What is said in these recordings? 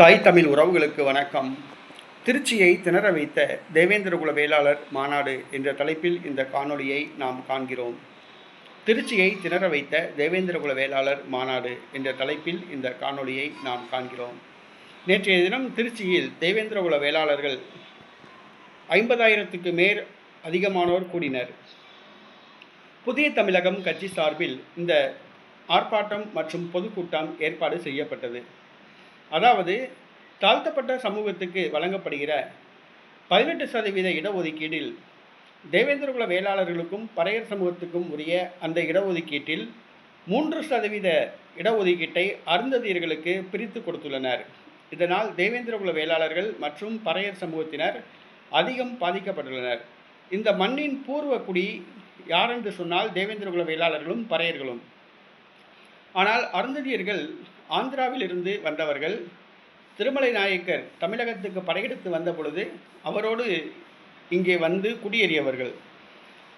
தாய் தமிழ் உறவுகளுக்கு வணக்கம். திருச்சியை திணற வைத்த தேவேந்திரகுல வேளாளர் மாநாடு என்ற தலைப்பில் இந்த காணொளியை நாம் காண்கிறோம். திருச்சியை திணற வைத்த தேவேந்திரகுல வேளாளர் மாநாடு என்ற தலைப்பில் இந்த காணொளியை நாம் காண்கிறோம். நேற்றைய தினம் திருச்சியில் தேவேந்திரகுல வேளாளர்கள் ஐம்பதாயிரத்துக்கு மேல் அதிகமானோர் கூடினர். புதிய தமிழகம் கட்சி சார்பில் இந்த ஆர்ப்பாட்டம் மற்றும் பொதுக்கூட்டம் ஏற்பாடு செய்யப்பட்டது. அதாவது தாழ்த்தப்பட்ட சமூகத்துக்கு வழங்கப்படுகிற பதினெட்டு சதவீத இடஒதுக்கீட்டில் தேவேந்திரகுல வேளாளர்களுக்கும் பறையர் சமூகத்துக்கும் உரிய அந்த இடஒதுக்கீட்டில் மூன்று சதவீத இடஒதுக்கீட்டை அருந்ததியர்களுக்கு பிரித்து கொடுத்துள்ளனர். இதனால் தேவேந்திரகுல வேளாளர்கள் மற்றும் பறையர் சமூகத்தினர் அதிகம் பாதிக்கப்பட்டுள்ளனர். இந்த மண்ணின் பூர்வ குடி யாரென்று சொன்னால் தேவேந்திரகுல வேளாளர்களும் பறையர்களும். ஆனால் அருந்ததியர்கள் ஆந்திராவிலிருந்து வந்தவர்கள் திருமலை நாயக்கர் தமிழகத்துக்கு படையெடுத்து வந்த பொழுது அவரோடு இங்கே வந்து குடியேறியவர்கள்.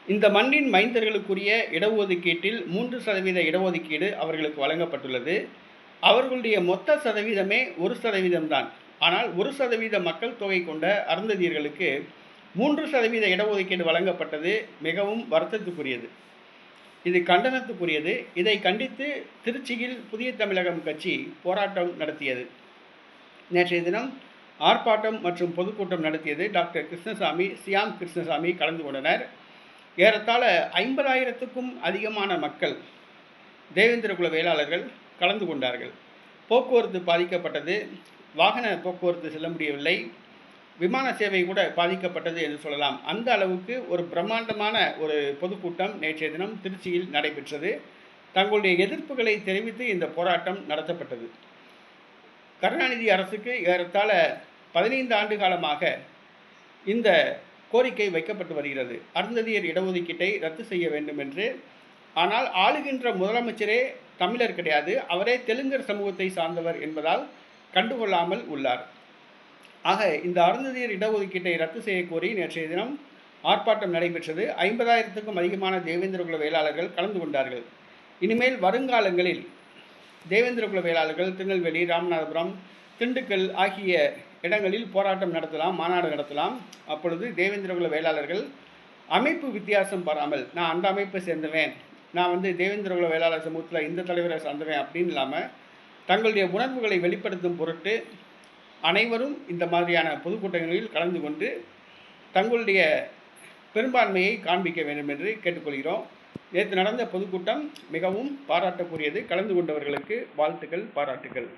இந்த மண்ணின் மைந்தர்களுக்குரிய இடஒதுக்கீட்டில் மூன்று சதவீத இடஒதுக்கீடு அவர்களுக்கு வழங்கப்பட்டுள்ளது. அவர்களுடைய மொத்த சதவீதமே ஒரு சதவீதம்தான் ஆனால் ஒரு சதவீத மக்கள் தொகை கொண்ட அருந்ததியர்களுக்கு மூன்று சதவீத இடஒதுக்கீடு வழங்கப்பட்டது மிகவும் வருத்தத்துக்குரியது. இது கண்டனத்துக்குரியது. இதை கண்டித்து திருச்சியில் புதிய தமிழகம் கட்சி போராட்டம் நடத்தியது. நேற்றைய தினம் ஆர்ப்பாட்டம் மற்றும் பொதுக்கூட்டம் நடத்தியது டாக்டர் கிருஷ்ணசாமி சியாம் கிருஷ்ணசாமி கலந்து கொண்டனர். ஏறத்தாழ ஐம்பதாயிரத்துக்கும் அதிகமான மக்கள் தேவேந்திரகுல வேளாளர்கள் கலந்து கொண்டார்கள். போக்குவரத்து பாதிக்கப்பட்டது. வாகன போக்குவரத்து செல்ல முடியவில்லை. விமான சேவை கூட பாதிக்கப்பட்டது என்று சொல்லலாம். அந்த அளவுக்கு ஒரு பிரம்மாண்டமான ஒரு பொதுக்கூட்டம் நேற்றைய தினம் திருச்சியில் நடைபெற்றது. தங்களுடைய எதிர்ப்புகளை தெரிவித்து இந்த போராட்டம் நடத்தப்பட்டது. கருணாநிதி அரசுக்கு ஏறத்தாழ பதினைந்து ஆண்டு காலமாக இந்த கோரிக்கை வைக்கப்பட்டு வருகிறது. அருந்ததியர் இடஒதுக்கீட்டை ரத்து செய்ய வேண்டும் என்று ஆனால் ஆளுகின்ற முதலமைச்சரே தமிழர் கிடையாது. அவரே தெலுங்கர் சமூகத்தை சார்ந்தவர் என்பதால் கண்டுகொள்ளாமல் உள்ளார். ஆக இந்த அருந்ததியர் இடஒதுக்கீட்டை ரத்து செய்ய கோரி நேற்றைய தினம் ஆர்ப்பாட்டம் நடைபெற்றது. ஐம்பதாயிரத்துக்கும் அதிகமான தேவேந்திரகுல வேளாளர்கள் கலந்து கொண்டார்கள். இனிமேல் வருங்காலங்களில் தேவேந்திரகுல வேளாளர்கள் திருநெல்வேலி ராமநாதபுரம் திண்டுக்கல் ஆகிய இடங்களில் போராட்டம் நடத்தலாம் மாநாடு நடத்தலாம். அப்பொழுது தேவேந்திரகுல வேளாளர்கள் அமைப்பு வித்தியாசம் பாராமல் நான் அந்த அமைப்பை சேர்ந்தவன் நான் வந்து தேவேந்திரகுல வேளாளர் சமூகத்தில் இந்த தலைவரை சார்ந்தவன் அப்படின்னு இல்லாமல் தங்களுடைய உணர்வுகளை வெளிப்படுத்தும் பொருட்டு அனைவரும் இந்த மாதிரியான பொதுக்கூட்டங்களில் கலந்து கொண்டு தங்களுடைய பெரும்பான்மையை காண்பிக்க வேண்டும் என்று கேட்டுக்கொள்கிறோம். நேற்று நடந்த பொதுக்கூட்டம் மிகவும் பாராட்டக்கூடியது. கலந்து கொண்டவர்களுக்கு வாழ்த்துக்கள் பாராட்டுகள்